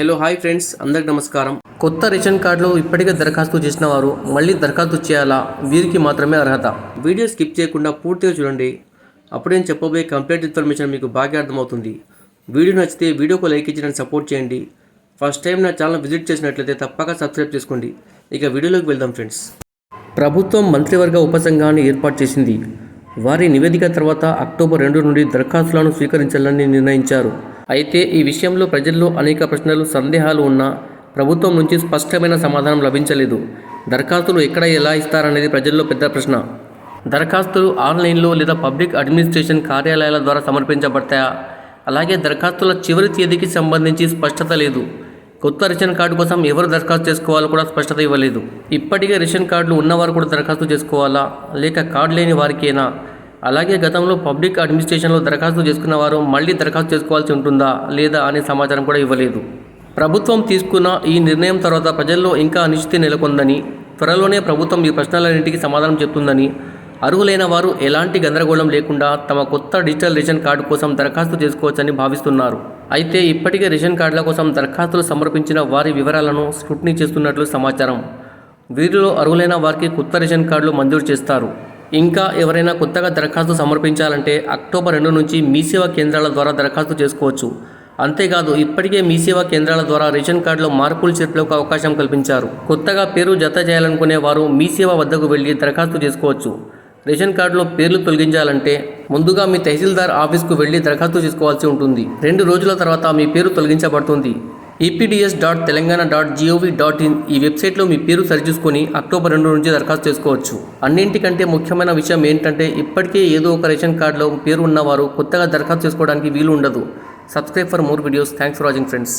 Hello hi friends అందరికి నమస్కారం. కొత్త రేషన్ కార్డులో ఇప్పటికే దరఖాస్తు చేసిన వారు మళ్ళీ దరఖాస్తు చేయాలా? వీరికి మాత్రమే అర్హత. వీడియో స్కిప్ చేయకుండా పూర్తిగా చూడండి. అప్పుడేం నేను చెప్పబోయే కంప్లీట్ ఇన్ఫర్మేషన్ మీకు బాగా అర్థమవుతుంది. వీడియో నచ్చితే వీడియోకు లైక్ ఇచ్చి నన్ను సపోర్ట్ చేయండి. ఫస్ట్ టైం నా ఛానల్ విజిట్ చేసినట్లయితే తప్పక సబ్స్క్రైబ్ చేసుకోండి. ఇక వీడియోలోకి వెళ్దాం ఫ్రెండ్స్. ప్రభుత్వం మంత్రివర్గ ఉపసంఘాన్ని ఏర్పాటు చేసింది. వారి నివేదిక తర్వాత అక్టోబర్ రెండు నుండి దరఖాస్తులను స్వీకరించాలని నిర్ణయించారు. అయితే ఈ విషయంలో ప్రజల్లో అనేక ప్రశ్నలు సందేహాలు ఉన్నా ప్రభుత్వం నుంచి స్పష్టమైన సమాధానం లభించలేదు. దరఖాస్తులు ఎక్కడ ఎలా ఇస్తారనేది ప్రజల్లో పెద్ద ప్రశ్న. దరఖాస్తులు ఆన్లైన్లో లేదా పబ్లిక్ అడ్మినిస్ట్రేషన్ కార్యాలయాల ద్వారా సమర్పించబడతాయా? అలాగే దరఖాస్తుల చివరి తేదీకి సంబంధించి స్పష్టత లేదు. కొత్త రేషన్ కార్డు కోసం ఎవరు దరఖాస్తు చేసుకోవాలో కూడా స్పష్టత ఇవ్వలేదు. ఇప్పటికే రేషన్ కార్డులు ఉన్నవారు కూడా దరఖాస్తు చేసుకోవాలా? లేక కార్డు లేని వారికేనా? అలాగే గతంలో పబ్లిక్ అడ్మినిస్ట్రేషన్లో దరఖాస్తు చేసుకున్న వారు మళ్ళీ దరఖాస్తు చేసుకోవాల్సి ఉంటుందా లేదా అనే సమాచారం కూడా ఇవ్వలేదు. ప్రభుత్వం తీసుకున్న ఈ నిర్ణయం తర్వాత ప్రజల్లో ఇంకా అనిశ్చితి నెలకొందని త్వరలోనే ప్రభుత్వం ఈ ప్రశ్నలన్నింటికి సమాధానం చెప్తుందని అర్హులైన వారు ఎలాంటి గందరగోళం లేకుండా తమ కొత్త డిజిటల్ రేషన్ కార్డు కోసం దరఖాస్తు చేసుకోవచ్చని భావిస్తున్నారు. అయితే ఇప్పటికే రేషన్ కార్డుల కోసం దరఖాస్తులు సమర్పించిన వారి వివరాలను స్క్రూట్నీ చేస్తున్నట్లు సమాచారం. వీరిలో అర్హులైన వారికి కొత్త రేషన్ కార్డులు మంజూరు చేస్తారు. ఇంకా ఎవరైనా కొత్తగా దరఖాస్తు సమర్పించాలంటే అక్టోబర్ రెండు నుంచి మీ సేవా కేంద్రాల ద్వారా దరఖాస్తు చేసుకోవచ్చు. అంతేకాదు ఇప్పటికే మీ సేవా కేంద్రాల ద్వారా రేషన్ కార్డులో మార్పులు చేర్పులకు అవకాశం కల్పించారు. కొత్తగా పేరు జత చేయాలనుకునే వారు మీ సేవ వద్దకు వెళ్ళి దరఖాస్తు చేసుకోవచ్చు. రేషన్ కార్డులో పేర్లు తొలగించాలంటే ముందుగా మీ తహసీల్దార్ ఆఫీస్కు వెళ్ళి దరఖాస్తు చేసుకోవాల్సి ఉంటుంది. రెండు రోజుల తర్వాత మీ పేరు తొలగించబడుతుంది. EPDS dot Telangana dot GOV dot in ఈ వెబ్సైట్లో మీ పేరు సరిచూసుకొని అక్టోబర్ రెండు నుంచి దరఖాస్తు చేసుకోవచ్చు. అన్నింటికంటే ముఖ్యమైన విషయం ఏంటంటే ఇప్పటికే ఏదో ఒక రేషన్ కార్డులో పేరు ఉన్నవారు కొత్తగా దరఖాస్తు చేసుకోవడానికి వీలు ఉండదు. Subscribe for more videos. Thanks for watching friends.